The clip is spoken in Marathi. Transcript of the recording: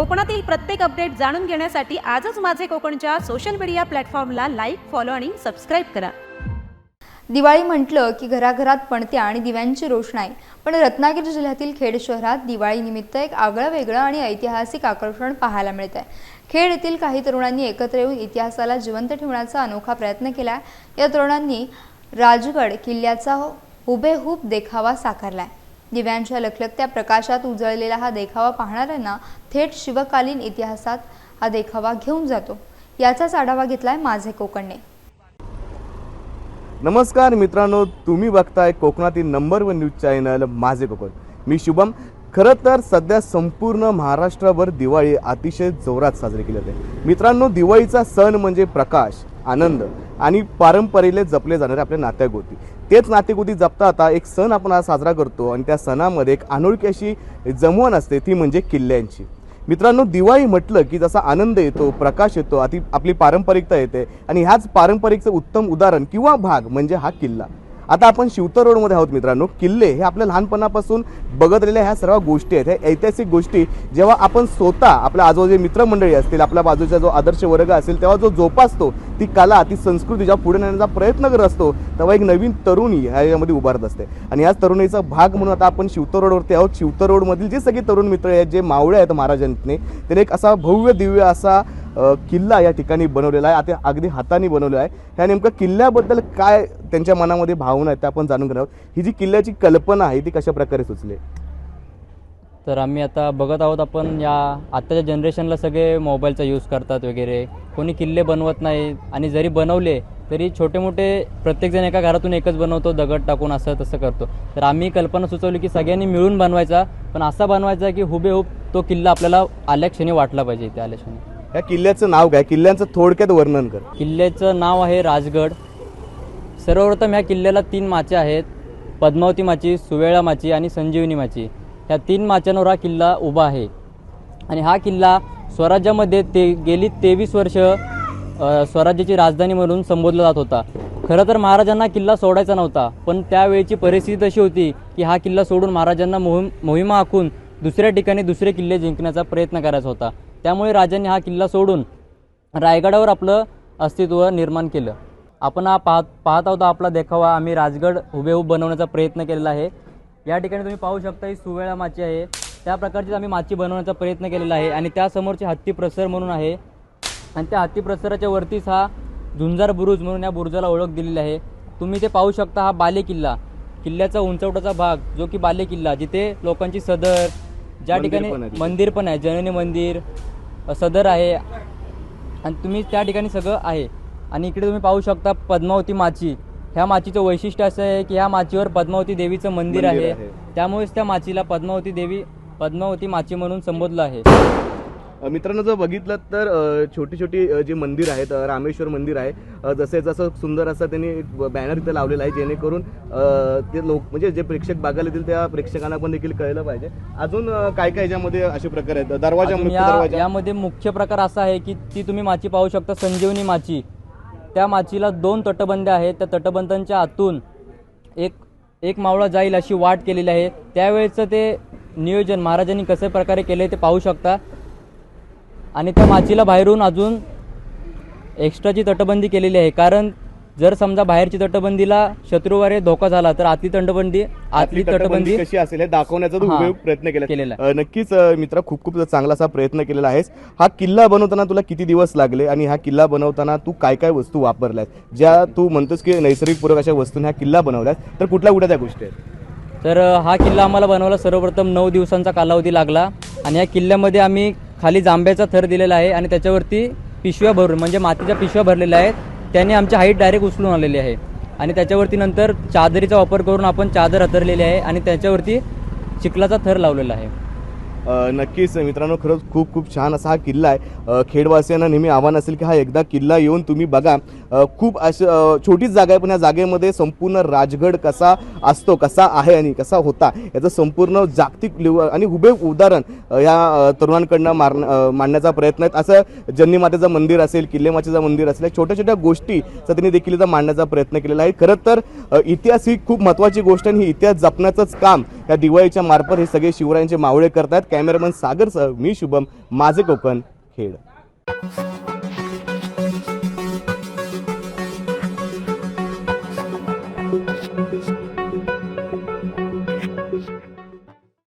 कोकणातील प्रत्येक अपडेट जाणून घेण्यासाठी आजच माझे कोकणच्या सोशल मीडिया प्लॅटफॉर्मला लाईक फॉलो आणि सबस्क्राईब करा. दिवाळी म्हटलं की घराघरात पणत्या आणि दिव्यांची रोषणाई. पण रत्नागिरी जिल्ह्यातील खेड शहरात दिवाळीनिमित्त एक आगळं वेगळं आणि ऐतिहासिक आकर्षण पाहायला मिळत आहे खेड येथील काही तरुणांनी एकत्र येऊन इतिहासाला जिवंत ठेवण्याचा अनोखा प्रयत्न केला या तरुणांनी राजगड किल्ल्याचा हुबेहूब देखावा साकारला आहे दिव्यांच्या लखलखत्या प्रकाशात उजळलेला हा देखावा पाहणाऱ्यांना थेट शिवकालीन इतिहासात हा देखावा घेऊन जातो. याचाच आढावा घेतलाय माझे कोकणने. नमस्कार मित्रांनो तुम्ही बघताय कोकणातील नंबर वन न्यूज चॅनल माझे कोकण. मी शुभम. खरं तर सध्या संपूर्ण महाराष्ट्रावर दिवाळी अतिशय जोरात साजरी केली जाते. मित्रांनो दिवाळीचा सण म्हणजे प्रकाश आनंद आणि पारंपरेने जपले जाणारे आपल्या नात्यागोती. तेच नातेगुती जपता आता एक सण आपण आज साजरा करतो आणि त्या सणामध्ये एक अनोळखी अशी जमवण असते ती म्हणजे किल्ल्यांची. मित्रांनो दिवाळी म्हटलं की जसा आनंद येतो प्रकाश येतो अति आपली पारंपरिकता येते. आणि ह्याच पारंपरिकचं उत्तम उदाहरण किंवा भाग म्हणजे हा किल्ला. आता आपण शिवतर रोडमध्ये आहोत मित्रांनो. किल्ले हे आपल्या लहानपणापासून बघत ह्या सर्व गोष्टी आहेत. ह्या ऐतिहासिक गोष्टी. जेव्हा आपण स्वतः आपल्या आजूबाजूचे मित्रमंडळी असतील आपल्या बाजूचा जो आदर्श वर्ग असेल तेव्हा जो जोपासतो ती कला ती संस्कृती जेव्हा पुढे नेण्याचा प्रयत्न करत असतो तेव्हा एक नवीन तरुणी ह्यामध्ये उभारत असते. आणि याच तरुणीचा भाग म्हणून आता आपण शिवतर रोडवरती आहोत. शिवतर रोडमधील जे सगळे तरुण मित्र आहेत जे मावळे आहेत महाराजांनी त्याने एक असा भव्य दिव्य असा किल्ला या ठिकाणी बनवलेला आहे. आता अगदी हाताने बनवलेला आहे. ह्या नेमकं किल्ल्याबद्दल काय त्यांच्या मनामध्ये भावना आहेत त्या आपण जाणून घेणार आहोत. ही जी किल्ल्याची कल्पना आहे ती कशा प्रकारे सुचली? तर आम्ही आता बघत आहोत आपण या आत्ताच्या जनरेशनला सगळे मोबाईलचा यूज करतात वगैरे. कोणी किल्ले बनवत नाही आणि जरी बनवले तरी छोटे मोठे प्रत्येकजण एका घरातून एकच बनवतो दगड टाकून असं तसं करतो. तर आम्ही कल्पना सुचवली की सगळ्यांनी मिळून बनवायचा पण असा बनवायचा की हुबेहूब तो किल्ला आपल्याला आल्या क्षणी वाटला पाहिजे इथे आल्या क्षणी या किल्ल्याचं नाव काय? किल्ल्यांचं थोडक्यात वर्णन कर. किल्ल्याचं नाव आहे राजगड. सर्वप्रथम ह्या किल्ल्याला तीन माचे आहेत. पद्मावती माची सुवेळा माची आणि संजीवनी माची. ह्या तीन माच्यांवर हा किल्ला उभा आहे. आणि हा किल्ला स्वराज्यामध्ये ते गेली तेवीस वर्ष स्वराज्याची राजधानी म्हणून संबोधला जात होता. खरं तर महाराजांना किल्ला सोडायचा नव्हता पण त्यावेळची परिस्थिती अशी होती की हा किल्ला सोडून महाराजांना मोहिम मोहिमा आखून दुसऱ्या ठिकाणी दुसरे किल्ले जिंकण्याचा प्रयत्न करायचा होता. त्यामुळे राजांनी हा किल्ला सोडून रायगडावर आपलं अस्तित्व निर्माण केलं. आपण हा पाहत पाहत आहोत आपला देखावा. आम्ही राजगड हुबेहूब बनवण्याचा प्रयत्न केलेला आहे. या ठिकाणी तुम्ही पाहू शकता ही सुवेळा माची आहे. त्या प्रकारचीच आम्ही माची बनवण्याचा प्रयत्न केलेला आहे आणि त्यासमोरचे हत्ती प्रसर म्हणून आहे. आणि त्या हत्ती प्रसराच्या वरतीच हा झुंजार बुरुज म्हणून या बुरुजाला ओळख दिलेली आहे. तुम्ही ते पाहू शकता हा बाले किल्ला. किल्ल्याचा उंचवटाचा भाग जो की बाले किल्ला जिथे लोकांची सदर ज्या ठिकाणी. मंदिर पण आहे जननी मंदिर सदर आहे. आणि तुम्ही त्या ठिकाणी सगळं आहे. आणि इकडे तुम्ही पाहू शकता पद्मावती माची. ह्या माचीचं वैशिष्ट्य असं आहे की ह्या माचीवर पद्मावती देवीचं मंदिर आहे. त्यामुळेच त्या माचीला पद्मावती देवी पद्मावती माची म्हणून संबोधलं आहे. मित्रांनो जर बघितलं तर छोटी छोटी जी मंदिर आहेत रामेश्वर मंदिर आहे जसे जसं सुंदर असं त्यांनी बॅनर इथं लावलेला आहे जेणेकरून ते लोक म्हणजे जे प्रेक्षक बघायला येतील त्या प्रेक्षकांना पण देखील कळलं पाहिजे. अजून काय काय याच्यामध्ये असे प्रकार आहेत? दरवाजा अजून मुख्य या दरवाजा? यामध्ये मुख्य प्रकार असा आहे की ती तुम्ही माची पाहू शकता संजीवनी माची. त्या माचीला दोन तटबंद्या आहेत. त्या तटबंधांच्या आतून एक एक मावळा जाईल अशी वाट केलेली आहे. त्यावेळेचं ते नियोजन महाराजांनी कशा प्रकारे केले ते पाहू शकता. आणि त्या माचीला बाहेरून अजून एक्स्ट्राची तटबंदी केलेली आहे. कारण जर समजा बाहेरची तटबंदीला शत्रूवारे धोका झाला तर आतली तटबंदी आतली तटबंदी कशी असेल हे दाखवण्याचा तू उपयोग प्रयत्न केला केलेला अ, नक्कीच मित्रा खूप खूप चांगला असा प्रयत्न केलेला आहेस. हा किल्ला बनवताना तुला किती दिवस लागले आणि हा किल्ला बनवताना तू काय काय वस्तू वापरल्यास? ज्या तू म्हणतोस की नैसर्गिक पूरक अशा वस्तूंनी हा किल्ला बनवल्यास तर कुठल्या कुठल्या त्या गोष्टी आहेत? तर हा किल्ला आम्हाला बनवायला सर्वप्रथम नऊ दिवसांचा कालावधी लागला आणि या किल्ल्यामध्ये आम्ही खाली जांभ्याचा थर दिलेला आहे आणि त्याच्यावरती पिशव्या भरून म्हणजे मातीच्या पिशव्या भरलेल्या आहेत त्याने आमची हाईट डायरेक्ट उचलून आलेली आहे. आणि त्याच्यावरती नंतर चादरीचा वापर करून आपण चादर हतरलेली आहे आणि त्याच्यावरती चिखलाचा थर लावलेला आहे. नक्कीच मित्रांनो खरंच खूप खूप छान असा हा किल्ला आहे. खेडवासियांना नेहमी आव्हान असेल की हा एकदा किल्ला येऊन तुम्ही बघा. खूप अशी छोटीच जागा आहे पण या जागेमध्ये संपूर्ण राजगड कसा असतो कसा आहे आणि कसा होता याचं संपूर्ण जागतिक लेव आणि हुबे उदाहरण या तरुणांकडनं मार मांडण्याचा प्रयत्न आहे असं जन्नी मातेचं मंदिर असेल किल्लेमातेचं मंदिर असेल छोट्या छोट्या गोष्टी त्यांनी देखील इथं मांडण्याचा प्रयत्न केलेला आहे. खरं तर इतिहास ही खूप महत्त्वाची गोष्ट आणि ही इतिहास जपण्याचंच काम या दिवाळीच्या मार्फत हे सगळे शिवरायांचे मावळे करतात कॅमेरामन सागरसह मी शुभम माझे कोकण खेड.